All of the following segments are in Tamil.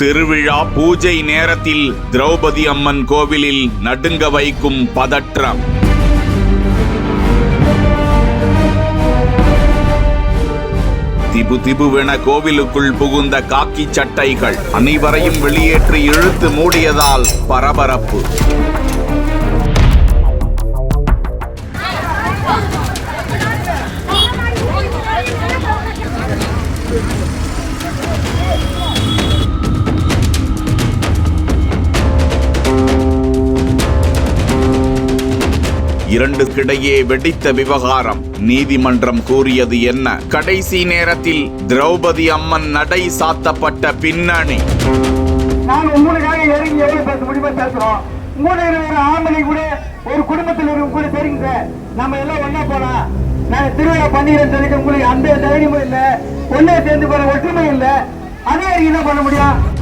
திருவிழா பூஜை நேரத்தில் திரௌபதி அம்மன் கோவிலில் நடுங்க வைக்கும் பதற்றம். திபு திபுவென கோவிலுக்குள் புகுந்த காக்கி சட்டைகள் அனைவரையும் வெளியேற்றி இழுத்து மூடியதால் பரபரப்பு. இரண்டுக்கிடையே வெடித்த விவகாரம். நீதிமன்றம் கூறியது என்ன? கடைசி நேரத்தில் திரௌபதி அம்மன் நடை சாத்தப்பட்ட பின்னணி. இறங்கி கூட ஒரு குடும்பத்தில் இருக்கும் கூட தெரியுங்க சார். நம்ம எல்லாம் ஒண்ணா போலாம் நான் திருவிழா பண்ணிடுறேன் சொல்லிட்டு உங்களுக்கு அந்த தைரியமும் இல்லை ஒன்னே சேர்ந்து போற ஒற்றுமை இல்ல. அதே என்ன பண்ண முடியும்?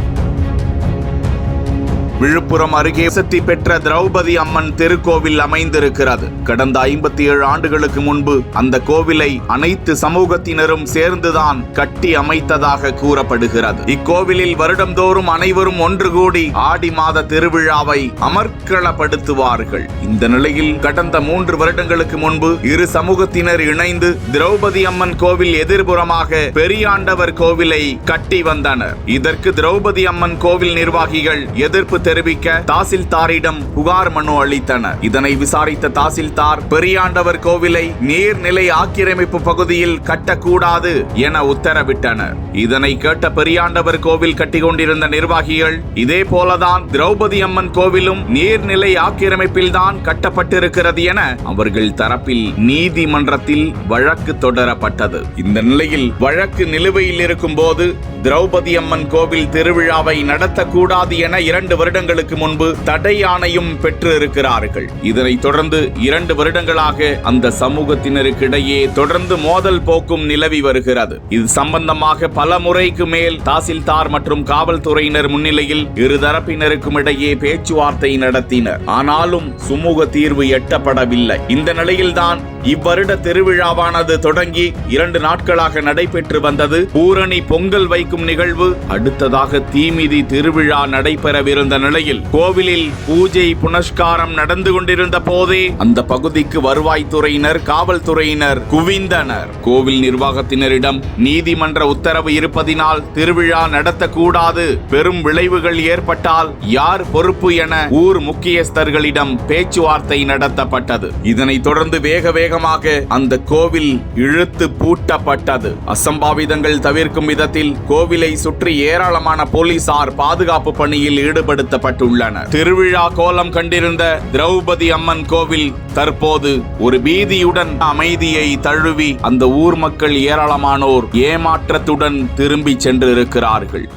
விழுப்புரம் அருகே சக்தி பெற்ற திரௌபதி அம்மன் திருக்கோவில் அமைந்திருக்கிறது. கடந்த ஐம்பத்தி ஏழு ஆண்டுகளுக்கு முன்பு அந்த கோவிலை அனைத்து சமூகத்தினரும் சேர்ந்துதான் கட்டி அமைத்ததாக கூறப்படுகிறது. இக்கோவிலில் வருடந்தோறும் அனைவரும் ஒன்று கூடி ஆடி மாத திருவிழாவை அமர்க்களப்படுத்துவார்கள். இந்த நிலையில் கடந்த மூன்று வருடங்களுக்கு முன்பு இரு சமூகத்தினர் இணைந்து திரௌபதி அம்மன் கோவில் எதிர்புறமாக பெரியாண்டவர் கோவிலை கட்டி வந்தனர். இதற்கு திரௌபதி அம்மன் கோவில் நிர்வாகிகள் எதிர்ப்பு தெரிவிக்க தாசில்தாரிடம் புகார் மனு அளித்தனர். இதனை விசாரித்த தாசில்தார் பெரியாண்டவர் கோவிலை நீர்நிலை ஆக்கிரமிப்பு பகுதியில் கட்டக்கூடாது என உத்தரவிட்டனர். இதனை கேட்ட பெரியாண்டவர் கோவில் கட்டிக்கொண்டிருந்த நிர்வாகிகள் இதே போலதான் திரௌபதி அம்மன் கோவிலும் நீர்நிலை ஆக்கிரமிப்பில்தான் கட்டப்பட்டிருக்கிறது என அவர்கள் தரப்பில் நீதிமன்றத்தில் வழக்கு தொடரப்பட்டது. இந்த நிலையில் வழக்கு நிலுவையில் இருக்கும் போது திரௌபதி அம்மன் கோவில் திருவிழாவை நடத்தக்கூடாது என இரண்டு வருடங்களுக்கு முன்பு தடை ஆணையும் பெற்று இருக்கிறார்கள் இதனைத் தொடர்ந்து இரண்டு வருடங்களாக அந்த சமூகத்தினருக்கிடையே தொடர்ந்து மோதல் போக்கும் நிலவி வருகிறது. இது சம்பந்தமாக பல முறைக்கு மேல் தாசில்தார் மற்றும் காவல்துறையினர் முன்னிலையில் இருதரப்பினருக்கும் இடையே பேச்சுவார்த்தை நடத்தினர். ஆனாலும் சுமூக தீர்வு எட்டப்படவில்லை. இந்த நிலையில்தான் இவ்வருட திருவிழாவானது தொடங்கி இரண்டு நாட்களாக நடைபெற்று வந்தது. பூரணி பொங்கல் வைக்கும் நிகழ்வு அடுத்ததாக தீமிதி திருவிழா நடைபெறவிருந்த நிலையில் கோவிலில் பூஜை புனஸ்காரம் நடந்து கொண்டிருந்த போதே அந்த பகுதிக்கு வருவாய்த்துறையினர் காவல்துறையினர் குவிந்தனர். கோவில் நிர்வாகத்தினரிடம் நீதிமன்ற உத்தரவு இருப்பதினால் திருவிழா நடத்தக்கூடாது. பெரும் விளைவுகள் ஏற்பட்டால் யார் பொறுப்பு என ஊர் முக்கியஸ்தர்களிடம் பேச்சுவார்த்தை நடத்தப்பட்டது. இதனைத் தொடர்ந்து வேக வேகமாக அந்த கோவில் இழுத்து பூட்டப்பட்டது. அசம்பாவிதங்கள் தவிர்க்கும் விதத்தில் கோவிலை சுற்றி ஏராளமான போலீசார் பாதுகாப்பு பணியில் ஈடுபடுத்தப்பட்டுள்ளனர். திருவிழா கோலம் கண்டிருந்த திரௌபதி அம்மன் கோவில் தற்போது ஒரு பீதியுடன் அமைதியை தழுவி அந்த ஊர் மக்கள் ஏராளமானோர் ஏமாற்றத்துடன் திரும்பி சென்றிருக்கிறார்கள்.